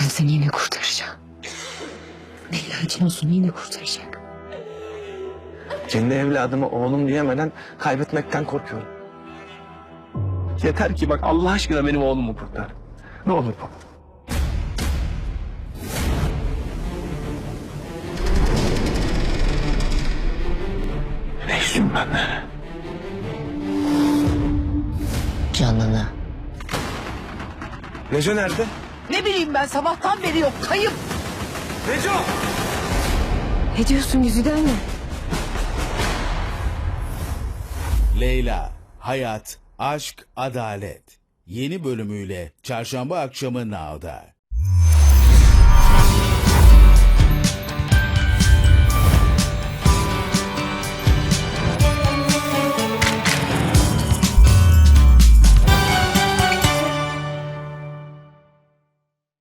Ben seni yine kurtaracağım. Leyla Cansu'nu yine kurtaracak. Kendi evladıma oğlum diyemeden kaybetmekten korkuyorum. Yeter ki bak Allah aşkına benim oğlumu kurtar. Ne olur baba. Neysin ben? Canını. Neco nerede? Ne bileyim ben sabahtan beri yok kayıp. Neco! Ne diyorsun Güzide anne? Leyla, Hayat, Aşk, Adalet. Yeni bölümüyle çarşamba akşamı Now'da.